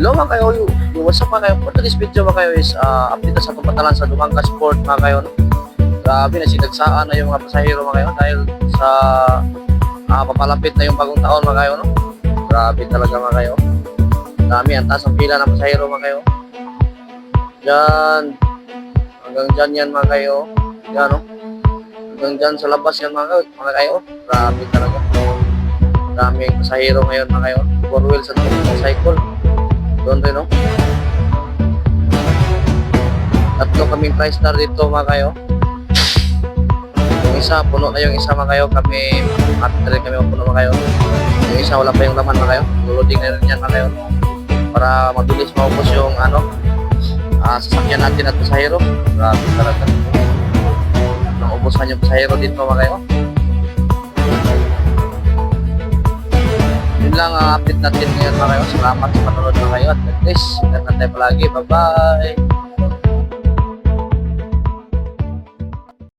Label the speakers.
Speaker 1: Mga kayo, what's up mga kayo? For today's video mga kayo is uh, update na sa pumatalan sa Dumanga Sport mga kayo. no? Grabe na sinagsaan na yung mga pasahero mga kayo dahil sa uh, papalapit na yung bagong taon mga kayo. No? Grabe talaga mga kayo. Dami, ang taas ang pila ng pasahero mga kayo. Diyan, hanggang dyan yan mga kayo. Yan no? Hanggang dyan sa labas yan mga kayo. Mga kayo. Grabe talaga. Daming pasahero ngayon mga kayo. Four wheels at cycle. Doon no? Tatlo kaming price star dito, mga kayo. Yung isa, puno na yung isa, mga kayo. Kami, rin kami puno, mga kayo. Yung isa, wala pa yung laman, mga kayo. Luloding na rin yan, mga kayo. Para mabilis maubos yung, ano, ah, sasakyan natin at pasahero. Grabe talaga. Naubusan yung pasahero dito, mga kayo. Lang ang update natin ngayon mga kayo. Salamat sa panonood mga kayo. At God bless. Ingat tayo palagi. Bye-bye.